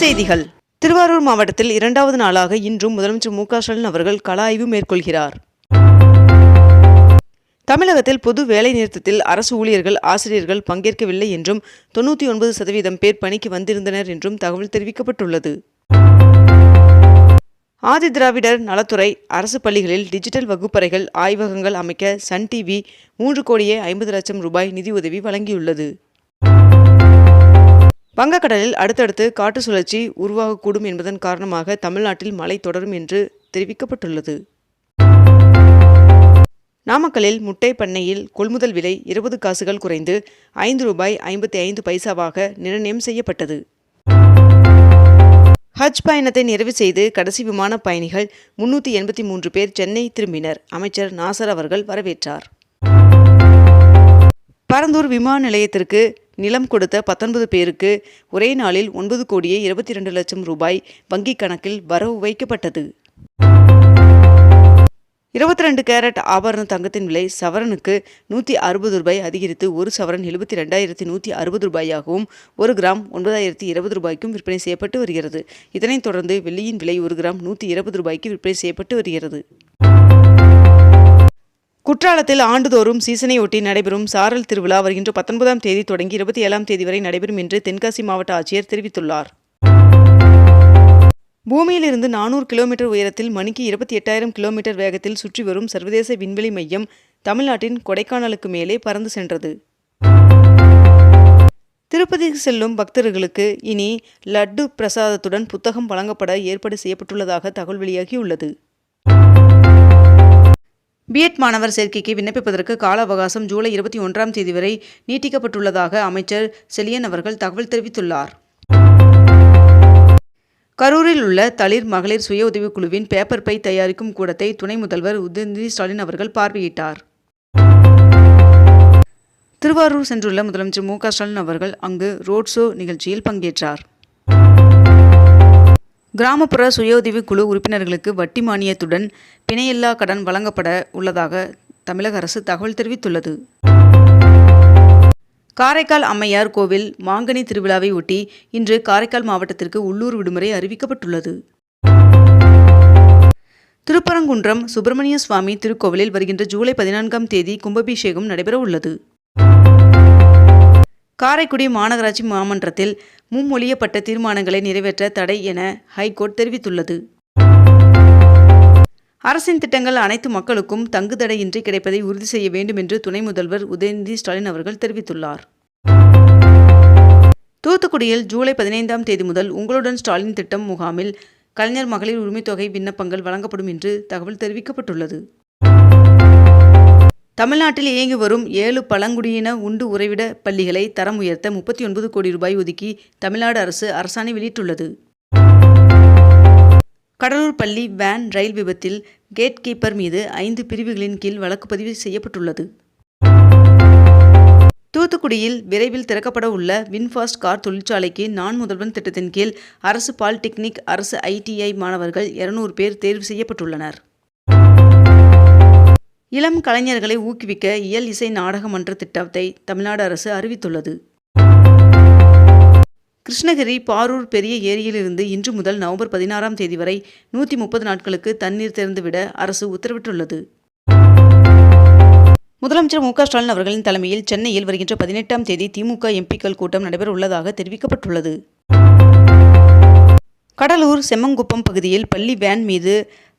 செய்திகள். திருவாரூர் மாவட்டத்தில் இரண்டாவது நாளாக இன்றும் முதலமைச்சர் மு க ஸ்டாலின் அவர்கள் கள ஆய்வு மேற்கொள்கிறார். தமிழகத்தில் பொது வேலை நிறுத்தத்தில் அரசு ஊழியர்கள் ஆசிரியர்கள் பங்கேற்கவில்லை என்றும் தொண்ணூற்றி ஒன்பது சதவீதம் பேர் பணிக்கு வந்திருந்தனர் என்றும் தகவல் தெரிவிக்கப்பட்டுள்ளது. ஆதி திராவிடர் நலத்துறை அரசு பள்ளிகளில் டிஜிட்டல் வகுப்பறைகள் ஆய்வகங்கள் அமைக்க சன் டிவி மூன்று கோடியே ஐம்பது லட்சம் ரூபாய் நிதியுதவி வழங்கியுள்ளது. வங்கக்கடலில் அடுத்தடுத்து காற்று சுழற்சி உருவாகக்கூடும் என்பதன் காரணமாக தமிழ்நாட்டில் மழை தொடரும் என்று தெரிவிக்கப்பட்டுள்ளது. நாமக்கல்லில் முட்டை பண்ணையில் கொள்முதல் விலை இருபது காசுகள் குறைந்து ஐந்து ரூபாய் ஐம்பத்தி ஐந்து பைசாவாக நிர்ணயம் செய்யப்பட்டது. ஹஜ் பயணத்தை நிறைவு செய்து கடைசி விமான பயணிகள் முன்னூற்றி எண்பத்தி மூன்று பேர் சென்னை திரும்பினர். அமைச்சர் நாசர் அவர்கள் வரவேற்றார். பரந்தூர் விமான நிலையத்திற்கு நிலம் கொடுத்த பத்தொன்பது பேருக்கு ஒரே நாளில் ஒன்பது கோடியே இருபத்தி ரெண்டு லட்சம் ரூபாய் வங்கிக் கணக்கில் வரவு வைக்கப்பட்டது. இருபத்தி ரெண்டு கேரட் ஆபரண தங்கத்தின் விலை சவரனுக்கு நூற்றி அறுபது ரூபாய் அதிகரித்து ஒரு சவரன் எழுபத்தி ரெண்டாயிரத்தி நூற்றி அறுபது ரூபாயாகவும் ஒரு கிராம் ஒன்பதாயிரத்தி இருபது ரூபாய்க்கும் விற்பனை செய்யப்பட்டு வருகிறது. இதனைத் தொடர்ந்து வெள்ளியின் விலை ஒரு கிராம் நூற்றி இருபது ரூபாய்க்கு விற்பனை செய்யப்பட்டு வருகிறது. குற்றாலத்தில் ஆண்டுதோறும் சீசனையொட்டி நடைபெறும் சாரல் திருவிழா வருகின்ற பத்தொன்பதாம் தேதி தொடங்கி இருபத்தி ஏழாம் தேதி வரை நடைபெறும் என்று தென்காசி மாவட்ட ஆட்சியர் தெரிவித்துள்ளார். பூமியிலிருந்து நானூறு கிலோமீட்டர் உயரத்தில் மணிக்கு இருபத்தி எட்டாயிரம் கிலோமீட்டர் வேகத்தில் சுற்றி வரும் சர்வதேச விண்வெளி மையம் தமிழ்நாட்டின் கொடைக்கானலுக்கு மேலே பறந்து சென்றது. திருப்பதிக்கு செல்லும் பக்தர்களுக்கு இனி லட்டு பிரசாதத்துடன் புத்தகம் வழங்கப்பட ஏற்பாடு செய்யப்பட்டுள்ளதாக தகவல் வெளியாகியுள்ளது. பிஎட் மாணவர் சேர்க்கைக்கு விண்ணப்பிப்பதற்கு கால அவகாசம் ஜூலை இருபத்தி ஒன்றாம் தேதி வரை நீட்டிக்கப்பட்டுள்ளதாக அமைச்சர் செலியன் அவர்கள் தகவல் தெரிவித்துள்ளார். கரூரில் உள்ள தளிர் மகளிர் சுய உதவிக் குழுவின் பேப்பர் பை தயாரிக்கும் கூடத்தை துணை முதல்வர் உதயநிதி ஸ்டாலின் அவர்கள் பார்வையிட்டார். திருவாரூர் சென்றுள்ள முதலமைச்சர் மு க ஸ்டாலின் அவர்கள் அங்கு ரோட் ஷோ நிகழ்ச்சியில் பங்கேற்றார். கிராமப்புற சுய உதவிக் குழு உறுப்பினர்களுக்கு வட்டி மானியத்துடன் பிணையில்லா கடன் வழங்கப்பட உள்ளதாக தமிழக அரசு தகவல் தெரிவித்துள்ளது. காரைக்கால் அம்மையார் கோவில் மாங்கனி திருவிழாவை ஒட்டி இன்று காரைக்கால் மாவட்டத்திற்கு உள்ளூர் விடுமுறை அறிவிக்கப்பட்டுள்ளது. திருப்பரங்குன்றம் சுப்பிரமணிய சுவாமி திருக்கோவிலில் வருகின்ற ஜூலை பதினான்காம் தேதி கும்பாபிஷேகம் நடைபெற உள்ளது காரைக்குடி மாநகராட்சி மாமன்றத்தில் முன்மொழியப்பட்ட தீர்மானங்களை நிறைவேற்ற தடை என ஹைகோர்ட் தெரிவித்துள்ளது. அரசின் திட்டங்கள் அனைத்து மக்களுக்கும் தங்குதடையின்றி கிடைப்பதை உறுதி செய்ய வேண்டும் என்று துணை முதல்வர் உதயநிதி ஸ்டாலின் அவர்கள் தெரிவித்துள்ளார். தூத்துக்குடியில் ஜூலை பதினைந்தாம் தேதி முதல் உங்களுடன் ஸ்டாலின் திட்டம் முகாமில் கலைஞர் மகளிர் உரிமைத்தொகை விண்ணப்பங்கள் வழங்கப்படும் என்று தகவல் தெரிவிக்கப்பட்டுள்ளது. தமிழ்நாட்டில் இயங்கி வரும் ஏழு பழங்குடியின உண்டு உறைவிட பள்ளிகளை தரம் உயர்த்த முப்பத்தி ஒன்பது கோடி ரூபாய் ஒதுக்கி தமிழ்நாடு அரசு அரசாணை வெளியிட்டுள்ளது. கடலூர் பள்ளி வேன் ரயில் விபத்தில் கேட் கீப்பர் மீது ஐந்து பிரிவுகளின் கீழ் வழக்கு பதிவு செய்யப்பட்டுள்ளது. தூத்துக்குடியில் விரைவில் திறக்கப்பட உள்ள வின்ஃபாஸ்ட் கார் தொழிற்சாலைக்கு நான் முதல்வன் திட்டத்தின் கீழ் அரசு பாலிடெக்னிக் அரசு ஐடிஐ மாணவர்கள் இருநூறு பேர் தேர்வு செய்யப்பட்டுள்ளனர். இளம் கலைஞர்களை ஊக்குவிக்க இயல் இசை நாடகமன்ற திட்டத்தை தமிழ்நாடு அரசு அறிவித்துள்ளது. கிருஷ்ணகிரி பாரூர் பெரிய ஏரியிலிருந்து இன்று முதல் நவம்பர் பதினாறாம் தேதி வரை நூற்றி முப்பது நாட்களுக்கு தண்ணீர் திறந்துவிட அரசு உத்தரவிட்டுள்ளது. முதலமைச்சர் மு க ஸ்டாலின் அவர்களின் தலைமையில் சென்னையில் வருகின்ற பதினெட்டாம் தேதி திமுக எம்பிக்கள் கூட்டம் நடைபெற உள்ளதாக தெரிவிக்கப்பட்டுள்ளது. கடலூர் செம்மங்குப்பம் பகுதியில் பள்ளி வேன் மீது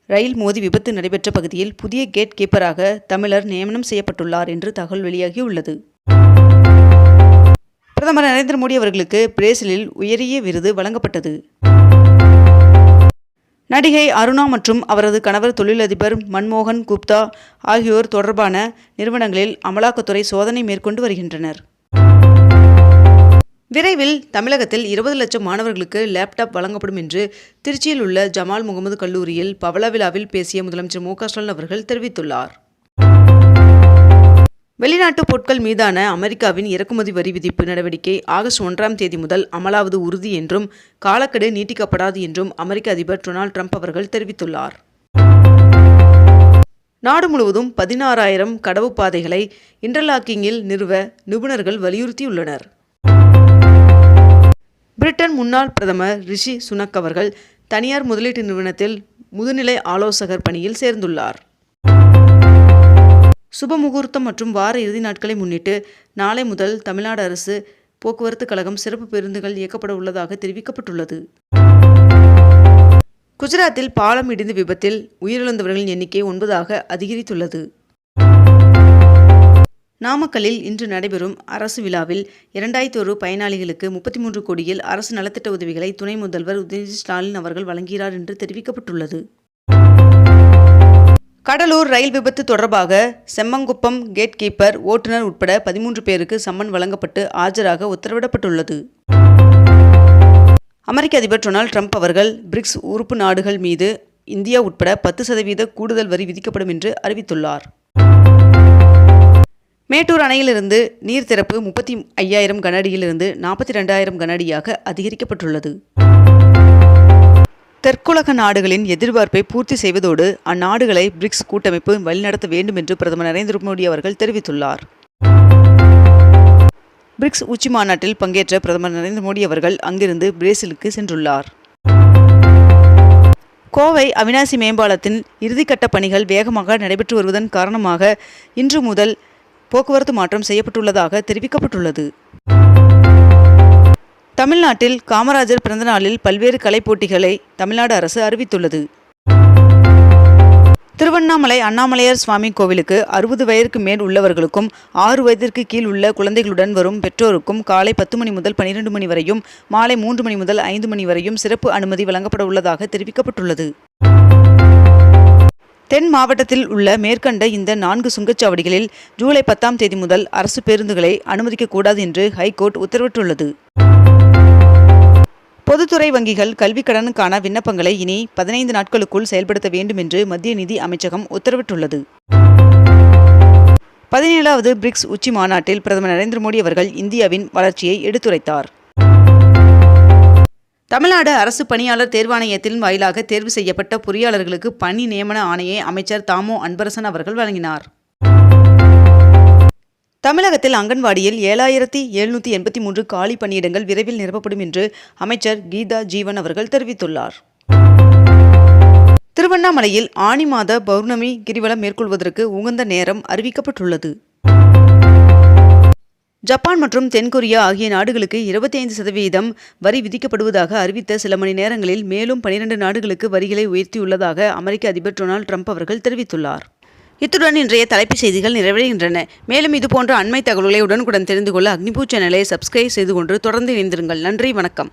ரயில் மோதி விபத்து நடைபெற்ற பகுதியில் புதிய கேட் கீப்பராக தமிழர் நியமனம் செய்யப்பட்டுள்ளார் என்று தகவல் வெளியாகியுள்ளது. பிரதமர் நரேந்திர மோடி அவர்களுக்கு பிரேசிலில் உயரிய விருது வழங்கப்பட்டது. நடிகை அருணா மற்றும் அவரது கணவர் தொழிலதிபர் மன்மோகன் குப்தா ஆகியோர் தொடர்பான நிறுவனங்களில் அமலாக்கத்துறை சோதனை மேற்கொண்டு வருகின்றனர். விரைவில் தமிழகத்தில் இருபது லட்சம் மாணவர்களுக்கு லேப்டாப் வழங்கப்படும் என்று திருச்சியில் உள்ள ஜமால் முகமது கல்லூரியில் பவள விழாவில் பேசிய முதலமைச்சர் மு க ஸ்டாலின் அவர்கள் தெரிவித்துள்ளார். வெளிநாட்டு பொருட்கள் மீதான அமெரிக்காவின் இறக்குமதி வரி விதிப்பு நடவடிக்கை ஆகஸ்ட் ஒன்றாம் தேதி முதல் அமலாவது உறுதி என்றும் காலக்கெடு நீட்டிக்கப்படாது என்றும் அமெரிக்க அதிபர் டொனால்ட் ட்ரம்ப் அவர்கள் தெரிவித்துள்ளார். நாடு முழுவதும் பதினாறாயிரம் கடவுப்பாதைகளை இன்டர்லாக்கிங்கில் நிறுவ நிபுணர்கள் வலியுறுத்தியுள்ளனர். பிரிட்டன் முன்னாள் பிரதமர் ரிஷி சுனக் அவர்கள் தனியார் முதலீட்டு நிறுவனத்தில் முதுநிலை ஆலோசகர் பணியில் சேர்ந்துள்ளார். சுப முகூர்த்தம் மற்றும் வார இறுதி நாட்களை முன்னிட்டு நாளை முதல் தமிழ்நாடு அரசு போக்குவரத்து கழகம் சிறப்பு பேருந்துகள் இயக்கப்பட உள்ளதாக தெரிவிக்கப்பட்டுள்ளது. குஜராத்தில் பாலம் இடிந்த விபத்தில் உயிரிழந்தவர்களின் எண்ணிக்கை ஒன்பதாக அதிகரித்துள்ளது. நாமக்கல்லில் இன்று நடைபெறும் அரசு விழாவில் இரண்டாயிரத்தி ஒரு பயனாளிகளுக்கு முப்பத்தி மூன்று கோடியில் அரசு நலத்திட்ட உதவிகளை துணை முதல்வர் உதயநிதி ஸ்டாலின் அவர்கள் வழங்குகிறார் என்று தெரிவிக்கப்பட்டுள்ளது. கடலூர் ரயில் விபத்து தொடர்பாக செம்மங்குப்பம் கேட் கீப்பர் ஓட்டுநர் உட்பட பதிமூன்று பேருக்கு சம்மன் வழங்கப்பட்டு ஆஜராக உத்தரவிடப்பட்டுள்ளது. அமெரிக்க அதிபர் டொனால்ட் ட்ரம்ப் அவர்கள் பிரிக்ஸ் உறுப்பு நாடுகள் மீது இந்தியா உட்பட பத்து சதவீத கூடுதல் வரி விதிக்கப்படும் என்று அறிவித்துள்ளார். மேட்டூர் அணையிலிருந்து நீர் திறப்பு முப்பத்தி ஐயாயிரம் கனஅடியிலிருந்து நாற்பத்தி ரெண்டாயிரம் கனஅடியாக அதிகரிக்கப்பட்டுள்ளது. தெற்குலக நாடுகளின் எதிர்பார்ப்பை பூர்த்தி செய்வதோடு அந்நாடுகளை பிரிக்ஸ் கூட்டமைப்பு வழிநடத்த வேண்டும் என்று பிரதமர் நரேந்திர மோடி அவர்கள் தெரிவித்துள்ளார். பிரிக்ஸ் உச்சி மாநாட்டில் பங்கேற்ற பிரதமர் நரேந்திர மோடி அவர்கள் அங்கிருந்து பிரேசிலுக்கு சென்றுள்ளார். கோவை அவினாசி மேம்பாலத்தின் இறுதிக்கட்ட பணிகள் வேகமாக நடைபெற்று வருவதன் காரணமாக இன்று முதல் போக்குவரத்து மாற்றம் செய்யப்பட்டுள்ளதாக தெரிவிக்கப்பட்டுள்ளது. தமிழ்நாட்டில் காமராஜர் பிறந்தநாளில் பல்வேறு கலைப் போட்டிகளை தமிழ்நாடு அரசு அறிவித்துள்ளது. திருவண்ணாமலை அண்ணாமலையார் சுவாமி கோவிலுக்கு அறுபது வயதிற்கு மேல் உள்ளவர்களுக்கும் ஆறு வயதிற்கு கீழ் உள்ள குழந்தைகளுடன் வரும் பெற்றோருக்கும் காலை பத்து மணி முதல் பனிரெண்டு மணி வரையும் மாலை மூன்று மணி முதல் ஐந்து மணி வரையும் சிறப்பு அனுமதி வழங்கப்பட உள்ளதாக தெரிவிக்கப்பட்டுள்ளது. தென் மாவட்டத்தில் உள்ள மேற்கண்ட இந்த நான்கு சுங்கச்சாவடிகளில் ஜூலை பத்தாம் தேதி முதல் அரசு பேருந்துகளை அனுமதிக்கக்கூடாது என்று ஹைகோர்ட் உத்தரவிட்டுள்ளது. பொதுத்துறை வங்கிகள் கல்விக் கடனுக்கான விண்ணப்பங்களை இனி பதினைந்து நாட்களுக்குள் செயல்படுத்த வேண்டும் என்று மத்திய நிதி அமைச்சகம் உத்தரவிட்டுள்ளது. பதினேழாவது பிரிக்ஸ் உச்சி மாநாட்டில் பிரதமர் நரேந்திர மோடி அவர்கள் இந்தியாவின் வளர்ச்சியை எடுத்துரைத்தார். தமிழ்நாடு அரசு பணியாளர் தேர்வாணையத்தின் வாயிலாக தேர்வு செய்யப்பட்ட பொறியாளர்களுக்கு பணி நியமன ஆணையை அமைச்சர் தாமோ அன்பரசன் அவர்கள் வழங்கினார். தமிழகத்தில் அங்கன்வாடியில் ஏழாயிரத்தி எழுநூற்றி எண்பத்தி மூன்று காலி பணியிடங்கள் விரைவில் நிரப்பப்படும் என்று அமைச்சர் கீதா ஜீவன் அவர்கள் தெரிவித்துள்ளார். திருவண்ணாமலையில் ஆனி மாத பௌர்ணமி கிரிவலம் மேற்கொள்வதற்கு உகந்த நேரம் அறிவிக்கப்பட்டுள்ளது. ஜப்பான் மற்றும் தென்கொரியா ஆகிய நாடுகளுக்கு இருபத்தி ஐந்து சதவீதம் வரி விதிக்கப்படுவதாக அறிவித்த சில மணி நேரங்களில் மேலும் பனிரெண்டு நாடுகளுக்கு வரிகளை உயர்த்தியுள்ளதாக அமெரிக்க அதிபர் டொனால்ட் ட்ரம்ப் அவர்கள் தெரிவித்துள்ளார். இத்துடன் இன்றைய தலைப்புச் செய்திகள் நிறைவடைகின்றன. மேலும் இதுபோன்ற அண்மை தகவல்களை உடனுக்குடன் தெரிந்து கொள்ள அக்னிபூ சேனலை சப்ஸ்கிரைப் செய்து கொண்டு தொடர்ந்து இணைந்திருங்கள். நன்றி வணக்கம்.